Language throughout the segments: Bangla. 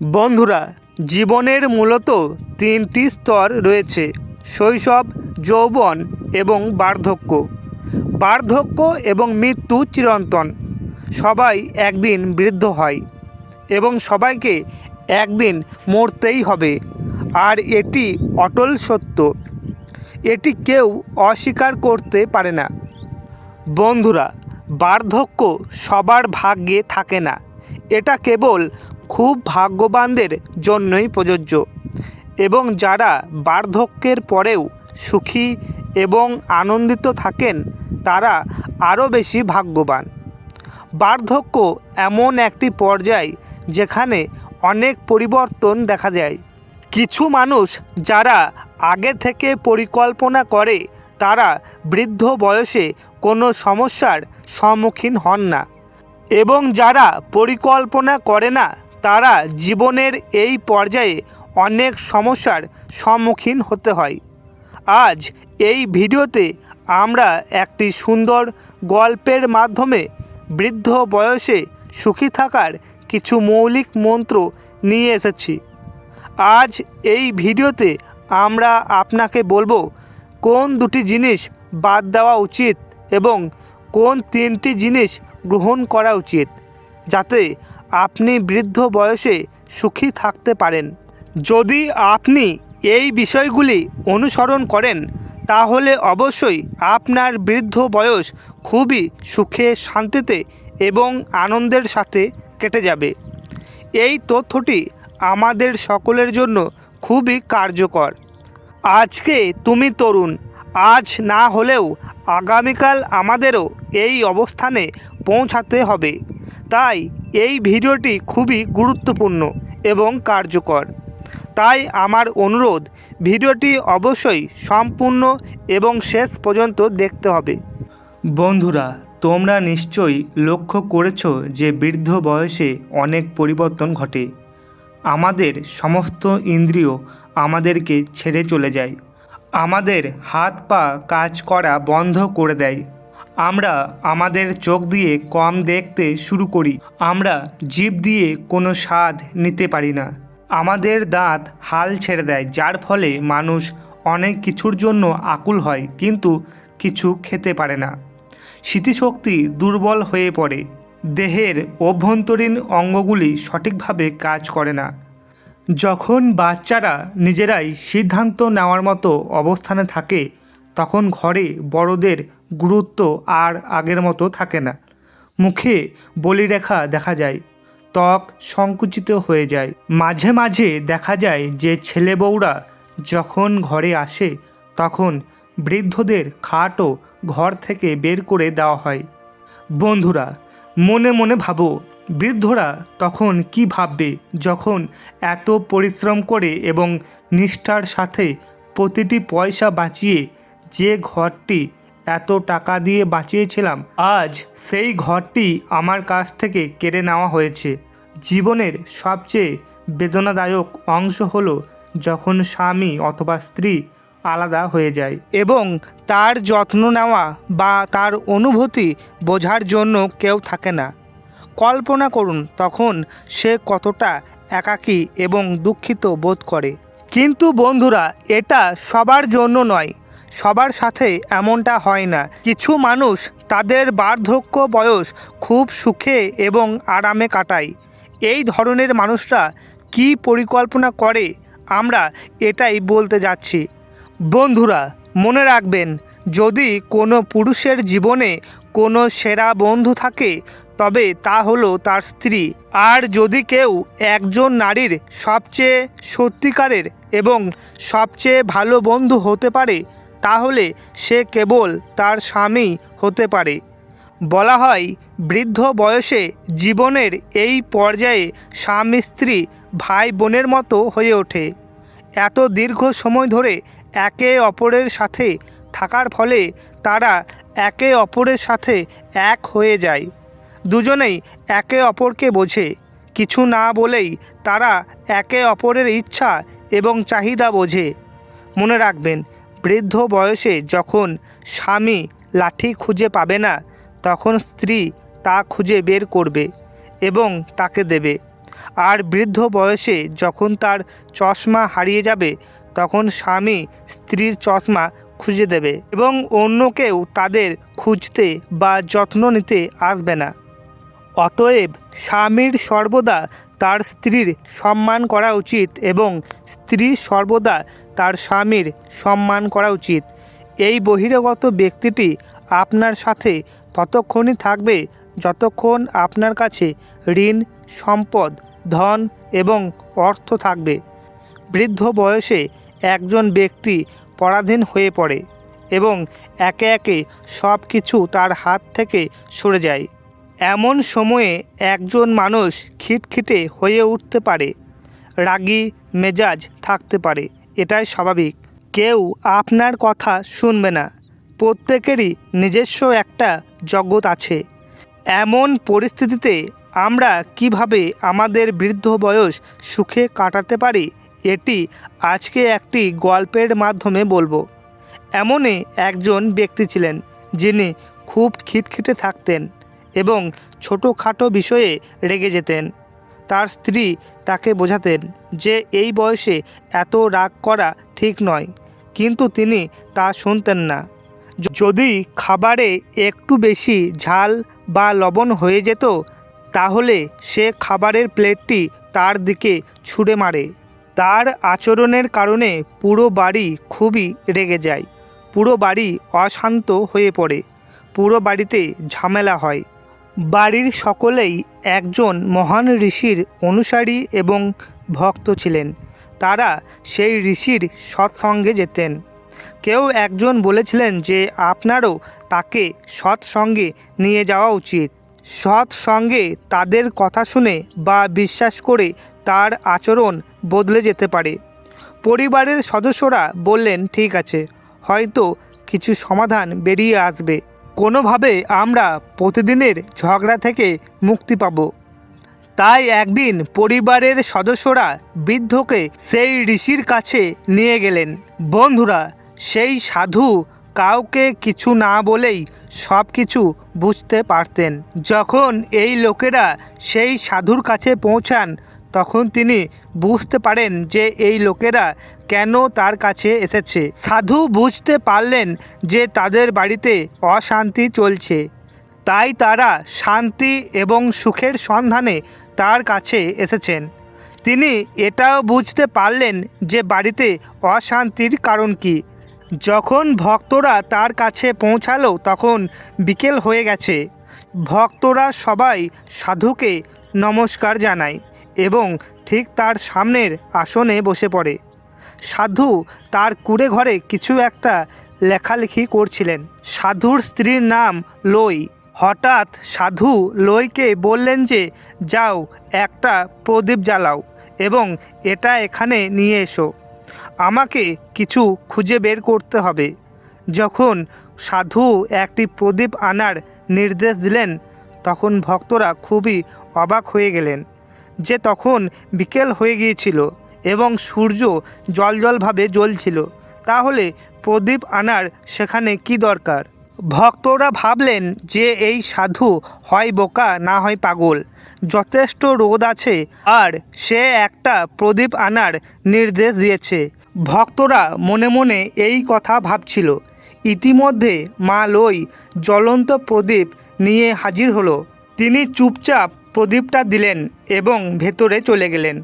বন্ধুরা, জীবনের মূলত তিনটি স্তর রয়েছে, শৈশব, যৌবন এবং বার্ধক্য। বার্ধক্য এবং মৃত্যু চিরন্তন, সবাই একদিন বৃদ্ধ হয় এবং সবাইকে একদিন মরতেই হবে, আর এটি অটল সত্য। এটি কেউ অস্বীকার করতে পারে না। বন্ধুরা, বার্ধক্য সবার ভাগ্যে থাকে না, এটা কেবল খুব ভাগ্যবানদের জন্যই প্রযোজ্য। এবং যারা বার্ধক্যের পরেও সুখী এবং আনন্দিত থাকেন, তারা আরও বেশি ভাগ্যবান। বার্ধক্য এমন একটি পর্যায় যেখানে অনেক পরিবর্তন দেখা যায়। কিছু মানুষ যারা আগে থেকে পরিকল্পনা করে, তারা বৃদ্ধ বয়সে কোনো সমস্যার সম্মুখীন হন না। এবং যারা পরিকল্পনা করে না তারা জীবনের এই পর্যায়ে অনেক সমস্যার সম্মুখীন হতে হয়। আজ এই ভিডিওতে আমরা একটি সুন্দর গল্পের মাধ্যমে বৃদ্ধ বয়সে সুখী থাকার কিছু মৌলিক মন্ত্র নিয়ে এসেছি। আজ এই ভিডিওতে আমরা আপনাকে বলব কোন দুটি জিনিস বাদ দেওয়া উচিত এবং কোন তিনটি জিনিস গ্রহণ করা উচিত, যাতে আপনি বৃদ্ধ বয়সে সুখী থাকতে পারেন। যদি আপনি এই বিষয়গুলি অনুসরণ করেন, তাহলে অবশ্যই আপনার বৃদ্ধ বয়স খুবই সুখে, শান্তিতে এবং আনন্দের সাথে কেটে যাবে। এই তথ্যটি আমাদের সকলের জন্য খুবই কার্যকর। আজকে তুমি তরুণ, আজ না হলেও আগামীকাল আমাদেরও এই অবস্থানে পৌঁছাতে হবে। তাই এই ভিডিওটি খুবই গুরুত্বপূর্ণ এবং কার্যকর। তাই আমার অনুরোধ, ভিডিওটি অবশ্যই সম্পূর্ণ এবং শেষ পর্যন্ত দেখতে হবে। বন্ধুরা, তোমরা নিশ্চয়ই লক্ষ্য করেছ যে বৃদ্ধ বয়সে অনেক পরিবর্তন ঘটে। আমাদের সমস্ত ইন্দ্রিয় আমাদেরকে ছেড়ে চলে যায়। আমাদের হাত পা কাজ করা বন্ধ করে দেয়। আমরা আমাদের চোখ দিয়ে কম দেখতে শুরু করি। আমরা জিভ দিয়ে কোনো স্বাদ নিতে পারি না। আমাদের দাঁত হাল ছেড়ে দেয়, যার ফলে মানুষ অনেক কিছুর জন্য আকুল হয়, কিন্তু কিছু খেতে পারে না। স্মৃতিশক্তি দুর্বল হয়ে পড়ে। দেহের অভ্যন্তরীণ অঙ্গগুলি সঠিকভাবে কাজ করে না। যখন বাচ্চারা নিজেরাই সিদ্ধান্ত নেওয়ার মতো অবস্থানে থাকে, তখন ঘরে বড়দের গুরুত্ব আর আগের মতো থাকে না। মুখে বলিরেখা দেখা যায়, ত্বক সংকুচিত হয়ে যায়। মাঝে মাঝে দেখা যায় যে ছেলে বউরা যখন ঘরে আসে, তখন বৃদ্ধদের খাটও ঘর থেকে বের করে দেওয়া হয়। বন্ধুরা, মনে মনে ভাবো, বৃদ্ধরা তখন কি ভাববে যখন এত পরিশ্রম করে এবং নিষ্ঠার সাথে প্রতিটি পয়সা বাঁচিয়ে যে ঘরটি এত টাকা দিয়ে বাঁচিয়েছিলাম, আজ সেই ঘরটি আমার কাছ থেকে কেড়ে নেওয়া হয়েছে। জীবনের সবচেয়ে বেদনাদায়ক অংশ হলো যখন স্বামী অথবা স্ত্রী আলাদা হয়ে যায় এবং তার যত্ন নেওয়া বা তার অনুভূতি বোঝার জন্য কেউ থাকে না। কল্পনা করুন তখন সে কতটা একাকী এবং দুঃখিত বোধ করে। কিন্তু বন্ধুরা, এটা সবার জন্য নয়। সবার সাথে এমনটা হয় না। কিছু মানুষ তাদের বার্ধক্য বয়স খুব সুখে এবং আরামে কাটায়। এই ধরনের মানুষরা কি পরিকল্পনা করে? আমরা এটাই বলতে যাচ্ছি। বন্ধুরা, মনে রাখবেন, যদি কোনো পুরুষের জীবনে কোনো সেরা বন্ধু থাকে, তবে তা হলো তার স্ত্রী। আর যদি কেউ একজন নারীর সবচেয়ে সত্যিকারের এবং সবচেয়ে ভালো বন্ধু হতে পারে তাহলে সে কেবল তার স্বামী হতে পারে। বলা হয়, বৃদ্ধ বয়সে জীবনের এই পর্যায়ে স্বামী স্ত্রী ভাই বোনের মতো হয়ে ওঠে। এত দীর্ঘ সময় ধরে একে অপরের সাথে থাকার ফলে তারা একে অপরের সাথে এক হয়ে যায়। দুজনেই একে অপরকে বোঝে। কিছু না বলেই তারা একে অপরের ইচ্ছা এবং চাহিদা বোঝে। মনে রাখবেন বৃদ্ধ বয়সে যখন স্বামী লাঠি খুঁজে পাবে না, তখন স্ত্রী তা খুঁজে বের করবে এবং তাকে দেবে। আর বৃদ্ধ বয়সে যখন তার চশমা হারিয়ে যাবে, তখন স্বামী স্ত্রীর চশমা খুঁজে দেবে এবং অন্য কেউ তাদের খুঁজতে বা যত্ন নিতে আসবে না। অতএব স্বামীর সর্বদা তার স্ত্রীর সম্মান করা উচিত এবং স্ত্রীর সর্বদা তার স্বামীর সম্মান করা উচিত। এই বহিরাগত ব্যক্তিটি আপনার সাথে ততক্ষণই থাকবে যতক্ষণ আপনার কাছে ঋণ, সম্পদ, ধন এবং অর্থ থাকবে। বৃদ্ধ বয়সে একজন ব্যক্তি পরাধীন হয়ে পড়ে এবং একে একে সব কিছু তার হাত থেকে সরে যায়। এমন সময়ে একজন মানুষ খিটখিটে হয়ে উঠতে পারে, রাগী মেজাজ থাকতে পারে। এটাই স্বাভাবিক। কেউ আপনার কথা শুনবে না। প্রত্যেকেরই নিজস্ব একটা জগৎ আছে। এমন পরিস্থিতিতে আমরা কীভাবে আমাদের বৃদ্ধ বয়স সুখে কাটাতে পারি, এটি আজকে একটি গল্পের মাধ্যমে বলব। এমনই একজন ব্যক্তি ছিলেন, যিনি খুব খিটখিটে থাকতেন এবং ছোটোখাটো বিষয়ে রেগে যেতেন। তার স্ত্রী তাকে বোঝাতেন যে এই বয়সে এত রাগ করা ঠিক নয়, কিন্তু তিনি তা শুনতেন না। যদি খাবারে একটু বেশি ঝাল বা লবণ হয়ে যেত, তাহলে সে খাবারের প্লেটটি তার দিকে ছুঁড়ে মারে। তার আচরণের কারণে পুরো বাড়ি খুবই রেগে যায়, পুরো বাড়ি অশান্ত হয়ে পড়ে, পুরো বাড়িতে ঝামেলা হয়। বাড়ির সকলেই একজন মহান ঋষির অনুসারী এবং ভক্ত ছিলেন। তারা সেই ঋষির সৎসঙ্গে যেতেন। কেউ একজন বলেছিলেন যে, আপনারও তাকে সৎসঙ্গে নিয়ে যাওয়া উচিত। সৎসঙ্গে তাদের কথা শুনে বা বিশ্বাস করে তার আচরণ বদলে যেতে পারে। পরিবারের সদস্যরা বললেন, ঠিক আছে, হয়তো কিছু সমাধান বেরিয়ে আসবে। কোনোভাবে আমরা প্রতিদিনের ঝগড়া থেকে মুক্তি পাব। তাই একদিন পরিবারের সদস্যরা বৃদ্ধকে সেই ঋষির কাছে নিয়ে গেলেন। বন্ধুরা, সেই সাধু কাউকে কিছু না বলেই সব কিছু বুঝতে পারতেন। যখন এই লোকেরা সেই সাধুর কাছে পৌঁছান তখন তিনি বুঝতে পারেন যে এই লোকেরা কেন তার কাছে এসেছে। সাধু বুঝতে পারলেন যে তাদের বাড়িতে অশান্তি চলছে। তাই তারা শান্তি এবং সুখের সন্ধানে তার কাছে এসেছেন। তিনি এটাও বুঝতে পারলেন যে বাড়িতে অশান্তির কারণ কি। যখন ভক্তরা তার কাছে পৌঁছালো তখন বিকেল হয়ে গেছে। ভক্তরা সবাই সাধুকে নমস্কার জানায়। এবং ঠিক তার সামনের আসনে বসে পড়ে। সাধু তার কুড়ে ঘরে কিছু একটা লেখালেখি করছিলেন। সাধুর স্ত্রীর নাম লই। হঠাৎ সাধু লইকে বললেন যে, যাও, একটা প্রদীপ জ্বালাও এবং এটা এখানে নিয়ে এসো। আমাকে কিছু খুঁজে বের করতে হবে। যখন সাধু একটি প্রদীপ আনার নির্দেশ দিলেন, তখন ভক্তরা খুবই অবাক হয়ে গেলেন। যে তখন বিকেল হয়ে গিয়েছিল এবং সূর্য জলজলভাবে জ্বলছিল, তাহলে প্রদীপ আনার সেখানে কি দরকার? ভক্তরা ভাবলেন যে এই সাধু হয় বোকা, না হয় পাগল। যথেষ্ট রোদ আছে আর সে একটা প্রদীপ আনার নির্দেশ দিয়েছে। ভক্তরা মনে মনে এই কথা ভাবছিল। ইতিমধ্যে মা লই জ্বলন্ত প্রদীপ নিয়ে হাজির হলো। তিনি চুপচাপ প্রদীপটা দিলেন এবং ভেতরে চলে গেলেন।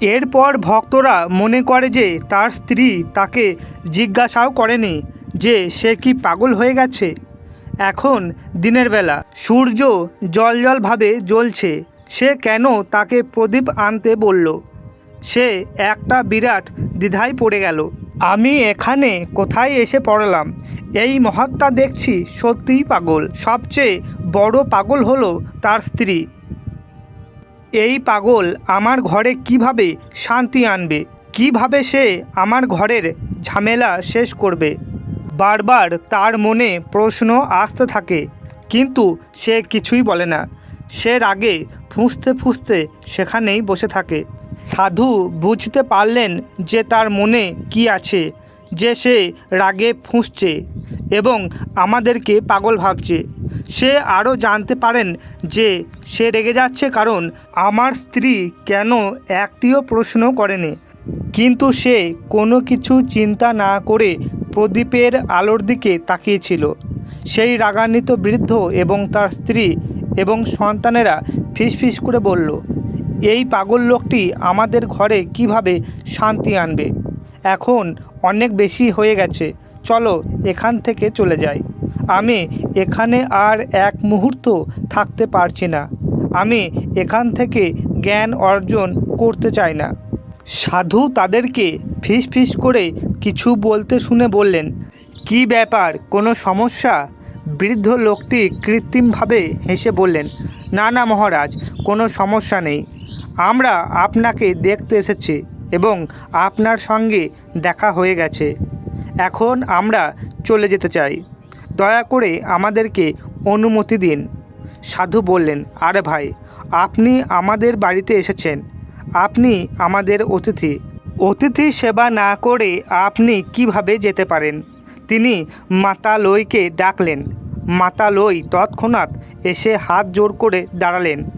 এরপর ভক্তরা মনে করে যে তার স্ত্রী তাকে জিজ্ঞাসাও করেনি যে সে কি পাগল হয়ে গেছে। এখন দিনের বেলা, সূর্য জলজলভাবে জ্বলছে। সে কেন তাকে প্রদীপ আনতে বলল? সে একটা বিরাট দ্বিধায় পড়ে গেল। আমি এখানে কোথায় এসে পড়লাম? এই মহাত্মা দেখছি সত্যিই পাগল। সবচেয়ে বড় পাগল হলো তার স্ত্রী। এই পাগল আমার ঘরে কীভাবে শান্তি আনবে? কীভাবে সে আমার ঘরের ঝামেলা শেষ করবে? বারবার তার মনে প্রশ্ন আসতে থাকে, কিন্তু সে কিছুই বলে না। সে রাগে ফুঁসতে ফুঁসতে সেখানেই বসে থাকে। সাধু বুঝতে পারলেন যে তার মনে কি আছে। যে সে রাগে ফুঁসছে এবং আমাদেরকে পাগল ভাবছে। সে আরও জানতে পারেন যে সে রেগে যাচ্ছে কারণ আমার স্ত্রী কেন একটিও প্রশ্ন করেনি। কিন্তু সে কোনো কিছু চিন্তা না করে প্রদীপের আলোর দিকে তাকিয়েছিল। সেই রাগান্বিত বৃদ্ধ এবং তার স্ত্রী এবং সন্তানেরা ফিসফিস করে বলল, এই পাগল লোকটি আমাদের ঘরে কীভাবে শান্তি আনবে? এখন অনেক বেশি হয়ে গেছে। চলো এখান থেকে চলে যাই। আমি এখানে আর এক মুহূর্ত থাকতে পারছি না। আমি এখান থেকে জ্ঞান অর্জন করতে চাই না। সাধু তাদেরকে ফিস ফিস করে কিছু বলতে শুনে বললেন, কি ব্যাপার? কোনো সমস্যা? বৃদ্ধ লোকটি কৃত্রিমভাবে হেসে বললেন, না না মহারাজ, কোনো সমস্যা নেই। আমরা আপনাকে দেখতে এসেছি। এবং আপনার সঙ্গে দেখা হয়ে গেছে। এখন আমরা চলে যেতে চাই। দয়া করে আমাদেরকে অনুমতি দিন। সাধু বললেন, আরে ভাই, আপনি আমাদের বাড়িতে এসেছেন। আপনি আমাদের অতিথি। অতিথি সেবা না করে আপনি কীভাবে যেতে পারেন? তিনি মাতালইকে ডাকলেন। মাতালই তৎক্ষণাৎ এসে হাত জোর করে দাঁড়ালেন।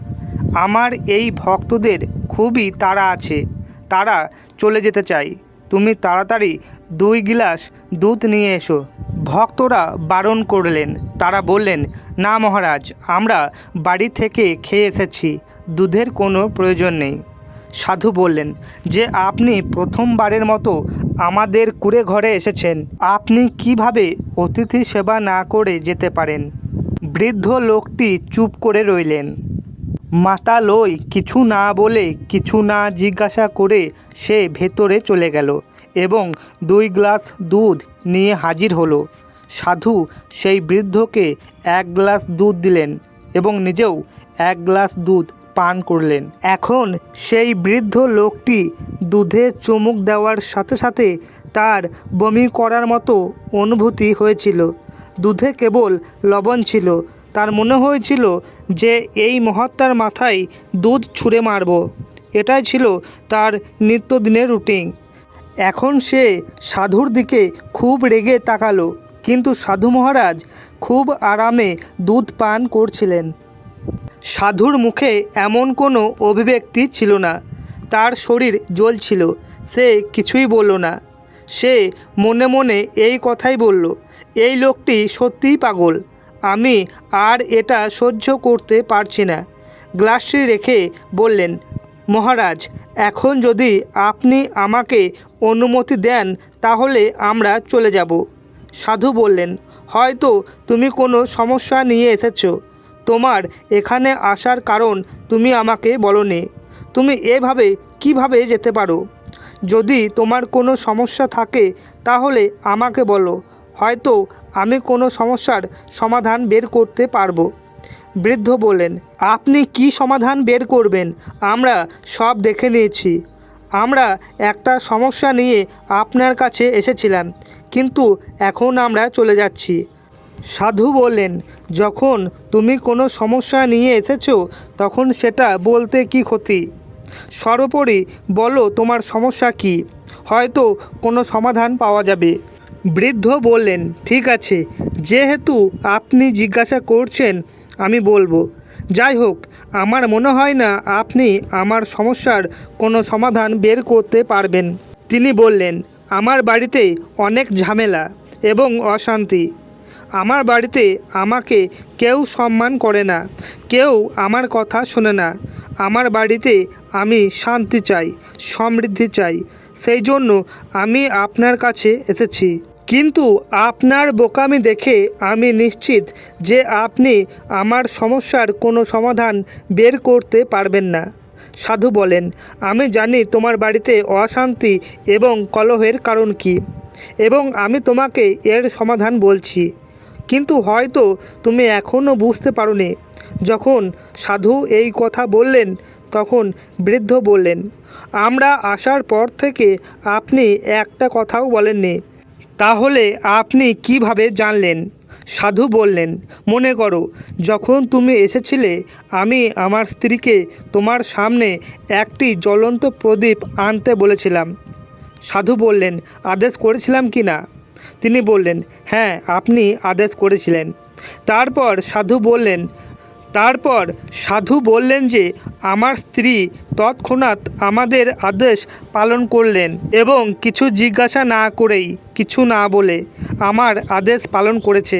আমার এই ভক্তদের খুবই তাড়া আছে। তারা চলে যেতে চাই। তুমি তাড়াতাড়ি দুই গিলাস দুধ নিয়ে এসো। ভক্তরা বারণ করলেন। তারা বললেন, না মহারাজ, আমরা বাড়ি থেকে খেয়ে এসেছি, দুধের কোনো প্রয়োজন নেই। সাধু বললেন, যে আপনি প্রথমবারের মতো আমাদের কুড়ে ঘরে এসেছেন, আপনি কীভাবে অতিথি সেবা না করে যেতে পারেন? বৃদ্ধ লোকটি চুপ করে রইলেন। মাতালই কিছু না বলে কিছু না জিজ্ঞাসা করে সে ভেতরে চলে গেল এবং দুই গ্লাস দুধ নিয়ে হাজির হলো। সাধু সেই বৃদ্ধকে এক গ্লাস দুধ দিলেন এবং নিজেও এক গ্লাস দুধ পান করলেন। এখন সেই বৃদ্ধ লোকটি দুধে চুমুক দেওয়ার সাথে সাথে তার বমি করার মতো অনুভূতি হয়েছিল। দুধে কেবল লবণ ছিল তার মনে হয়েছিল যে এই মহাত্মার মাথায় দুধ ছুঁড়ে মারব। এটাই ছিল তার নিত্যদিনের রুটিন এখন সে সাধুর দিকে খুব রেগে তাকালো, কিন্তু সাধু মহারাজ খুব আরামে দুধ পান করছিলেন। সাধুর মুখে এমন কোনো অভিব্যক্তি ছিল না। তার শরীর জ্বলছিল, সে কিছুই বলল না। সে মনে মনে এই কথাই বলল, এই লোকটি সত্যিই পাগল। আমি আর এটা সহ্য করতে পারছি না। গ্লাসটি রেখে বললেন, মহারাজ, এখন যদি আপনি আমাকে অনুমতি দেন, তাহলে আমরা চলে যাব। সাধু বললেন, হয়তো তুমি কোনো সমস্যা নিয়ে এসেছ। তোমার এখানে আসার কারণ তুমি আমাকে বলনি। তুমি এভাবে কীভাবে যেতে পারো? যদি তোমার কোনো সমস্যা থাকে, তাহলে আমাকে বলো। হয়তো আমি কোনো সমস্যার সমাধান বের করতে পারব। বৃদ্ধ বললেন, আপনি কি সমাধান বের করবেন? আমরা সব দেখে নিয়েছি। আমরা একটা সমস্যা নিয়ে আপনার কাছে এসেছিলাম, কিন্তু এখন আমরা চলে যাচ্ছি। সাধু বললেন, যখন তুমি কোনো সমস্যা নিয়ে এসেছ, তখন সেটা বলতে কি ক্ষতি? সর্বোপরি বলো তোমার সমস্যা কি। হয়তো কোনো সমাধান পাওয়া যাবে। বৃদ্ধ বললেন, ঠিক আছে, যেহেতু আপনি জিজ্ঞাসা করছেন, আমি বলব। যাই হোক, আমার মনে হয় না আপনি আমার সমস্যার কোনো সমাধান বের করতে পারবেন। তিনি বললেন, আমার বাড়িতে অনেক ঝামেলা এবং অশান্তি। আমার বাড়িতে আমাকে কেউ সম্মান করে না, কেউ আমার কথা শোনে না। আমার বাড়িতে আমি শান্তি চাই, সমৃদ্ধি চাই। সেই জন্য আমি আপনার কাছে এসেছি। কিন্তু আপনার বোকামি দেখে আমি নিশ্চিত যে আপনি আমার সমস্যার কোনো সমাধান বের করতে পারবেন না। সাধু বলেন, আমি জানি তোমার বাড়িতে অশান্তি এবং কলহের কারণ কি, এবং আমি তোমাকে এর সমাধান বলছি। কিন্তু হয়তো তুমি এখনও বুঝতে পারোনি। যখন সাধু এই কথা বললেন, তখন বৃদ্ধ বললেন, আমরা আসার পর থেকে আপনি একটা কথাও বলেননি। তাহলে আপনি কীভাবে জানলেন? সাধু বললেন, মনে করো, যখন তুমি এসেছিলে, আমি আমার স্ত্রীকে তোমার সামনে একটি জ্বলন্ত প্রদীপ আনতে বলেছিলাম। সাধু বললেন, আদেশ করেছিলাম কি না? তিনি বললেন হ্যাঁ আপনি আদেশ করেছিলেন। তারপর সাধু বললেন তারপর সাধু বললেন যে, আমার স্ত্রী তৎক্ষণাৎ আমাদের আদেশ পালন করলেন এবং কিছু জিজ্ঞাসা না করেই কিছু না বলে আমার আদেশ পালন করেছে।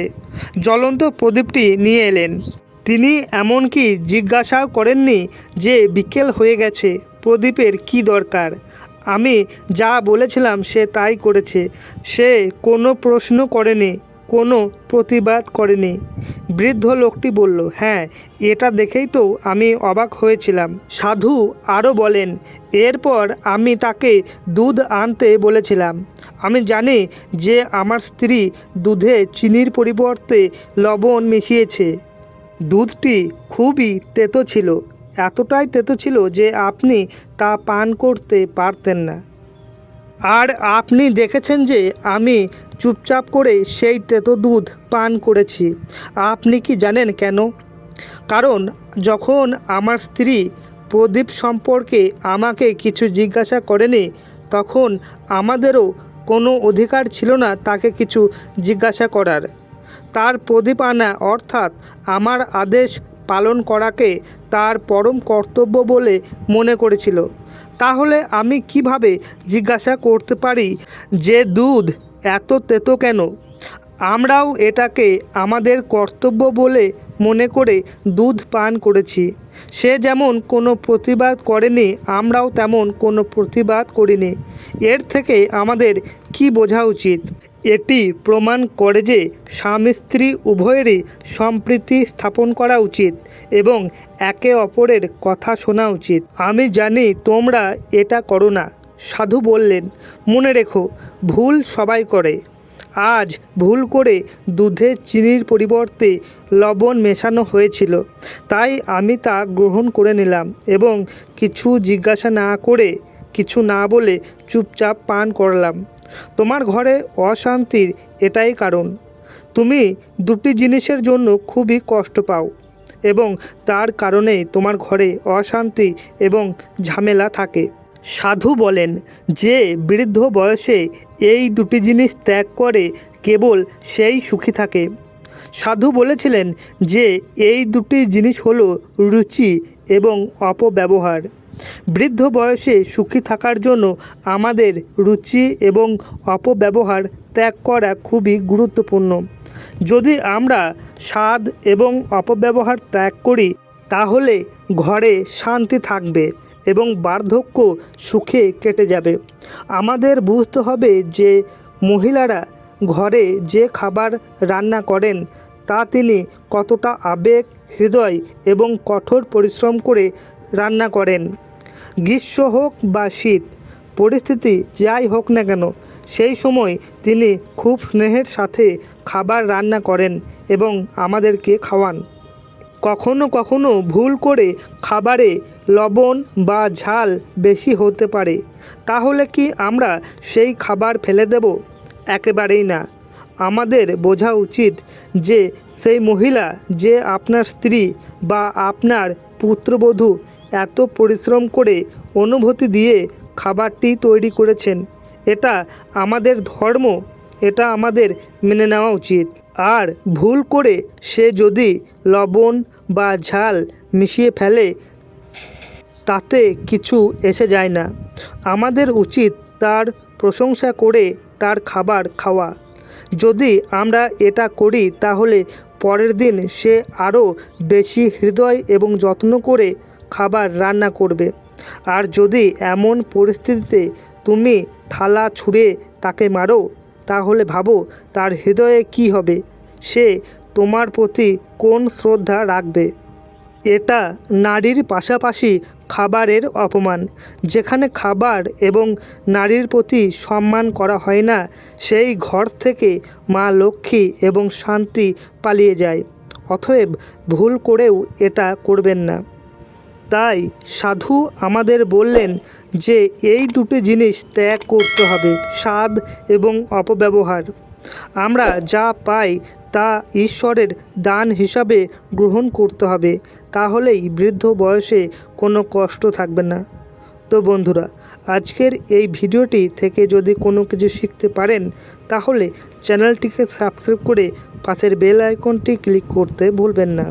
জ্বলন্ত প্রদীপটি নিয়ে এলেন। তিনি এমনকি জিজ্ঞাসাও করেননি যে, বিকেল হয়ে গেছে, প্রদীপের কি দরকার? আমি যা বলেছিলাম সে তাই করেছে। সে কোনো প্রশ্ন করেনি। কোনো প্রতিবাদ করেনি। বৃদ্ধ লোকটি বলল হ্যাঁ এটা দেখেই তো আমি অবাক হয়েছিলাম। সাধু আরও বলেন, এরপর আমি তাকে দুধ আনতে বলেছিলাম। আমি জানি যে আমার স্ত্রী দুধে চিনির পরিবর্তে লবণ মিশিয়েছে। দুধটি খুবই তেতো ছিল, এতটাই তেতো ছিল যে আপনি তা পান করতে পারতেন না। আর আপনি দেখেছেন যে আমি চুপচাপ করে সেই তেতো দুধ পান করেছি। আপনি কি জানেন কেন? কারণ যখন আমার স্ত্রী প্রদীপ সম্পর্কে আমাকে কিছু জিজ্ঞাসা করেনি, তখন আমাদেরও কোনো অধিকার ছিল না তাকে কিছু জিজ্ঞাসা করার। তার প্রদীপ আনা অর্থাৎ আমার আদেশ পালন করাকে তার পরম কর্তব্য বলে মনে করেছিল। তাহলে আমি কীভাবে জিজ্ঞাসা করতে পারি যে দুধ এত তেতো কেন? আমরাও এটাকে আমাদের কর্তব্য বলে মনে করে দুধ পান করেছি। সে যেমন কোনো প্রতিবাদ করেনি, আমরাও তেমন কোনো প্রতিবাদ করিনি। এর থেকে আমাদের কি বোঝা উচিত? এটি প্রমাণ করে যে স্বামী স্ত্রী উভয়েরই সম্প্রীতি স্থাপন করা উচিত এবং একে অপরের কথা শোনা উচিত। আমি জানি তোমরা এটা করো না। সাধু বললেন, মনে রেখো, ভুল সবাই করে। আজ ভুল করে দুধে চিনির পরিবর্তে লবণ মেশানো হয়েছিল। তাই আমি তা গ্রহণ করে নিলাম এবং কিছু জিজ্ঞাসা না করে কিছু না বলে চুপচাপ পান করলাম। তোমার ঘরে অশান্তির এটাই কারণ। তুমি দুটি জিনিসের জন্য খুবই কষ্ট পাও এবং তার কারণেই তোমার ঘরে অশান্তি এবং ঝামেলা থাকে। সাধু বলেন, যে বৃদ্ধ বয়সে এই দুটি জিনিস ত্যাগ করে কেবল সেই সুখী থাকে। সাধু বলেছিলেন যে এই দুটি জিনিস হলো রুচি এবং অপব্যবহার। বৃদ্ধ বয়সে সুখী থাকার জন্য আমাদের রুচি এবং অপব্যবহার ত্যাগ করা খুবই গুরুত্বপূর্ণ। যদি আমরা স্বাদ এবং অপব্যবহার ত্যাগ করি, তাহলে ঘরে শান্তি থাকবে। এবং বার্ধক্য সুখে কেটে যাবে। আমাদের বুঝতে হবে যে মহিলারা ঘরে যে খাবার রান্না করেন, তা তিনি কতটা আবেগ, হৃদয় এবং কঠোর পরিশ্রম করে রান্না করেন। গ্রীষ্ম হোক বা শীত, পরিস্থিতি যাই হোক না কেন, সেই সময় তিনি খুব স্নেহের সাথে খাবার রান্না করেন এবং আমাদেরকে খাওয়ান। কখনো কখনো ভুল করে খাবারে লবণ বা ঝাল বেশি হতে পারে। তাহলে কি আমরা সেই খাবার ফেলে দেব? একেবারেই না। আমাদের বোঝা উচিত যে সেই মহিলা যে আপনার স্ত্রী বা আপনার পুত্রবধূ এত পরিশ্রম করে অনুভূতি দিয়ে খাবারটি তৈরি করেছেন, এটা আমাদের ধর্ম, এটা আমাদের মেনে নেওয়া উচিত। আর ভুল করে সে যদি লবণ বা ঝাল মিশিয়ে ফেলে, তাতে কিছু এসে যায় না। আমাদের উচিত তার প্রশংসা করে তার খাবার খাওয়া। যদি আমরা এটা করি, তাহলে পরের দিন সে আরও বেশি হৃদয় এবং যত্ন করে খাবার রান্না করবে। আর যদি এমন পরিস্থিতিতে তুমি থালা ছুঁড়ে তাকে মারো তাহলে ভাবো তার হৃদয়ে কি হবে? সে তোমার প্রতি কোন শ্রদ্ধা রাখবে? এটা নারীর পাশাপাশি খাবারের অপমান। যেখানে খাবার এবং নারীর প্রতি সম্মান করা হয় না, সেই ঘর থেকে মা লক্ষ্মী এবং শান্তি পালিয়ে যায়। অতএব ভুল করেও এটা করবেন না। তাই সাধু আমাদের বললেন যে এই দুটি জিনিস ত্যাগ করতে হবে, স্বাদ এবং অপব্যবহার। আমরা যা পাই তা ঈশ্বরের দান হিসাবে গ্রহণ করতে হবে, তাহলেই বৃদ্ধ বয়সে কোনো কষ্ট থাকবে না। তো বন্ধুরা, আজকের এই ভিডিওটি থেকে যদি কোনো কিছু শিখতে পারেন, তাহলে চ্যানেলটিকে সাবস্ক্রাইব করে পাশের বেল আইকনটি ক্লিক করতে ভুলবেন না।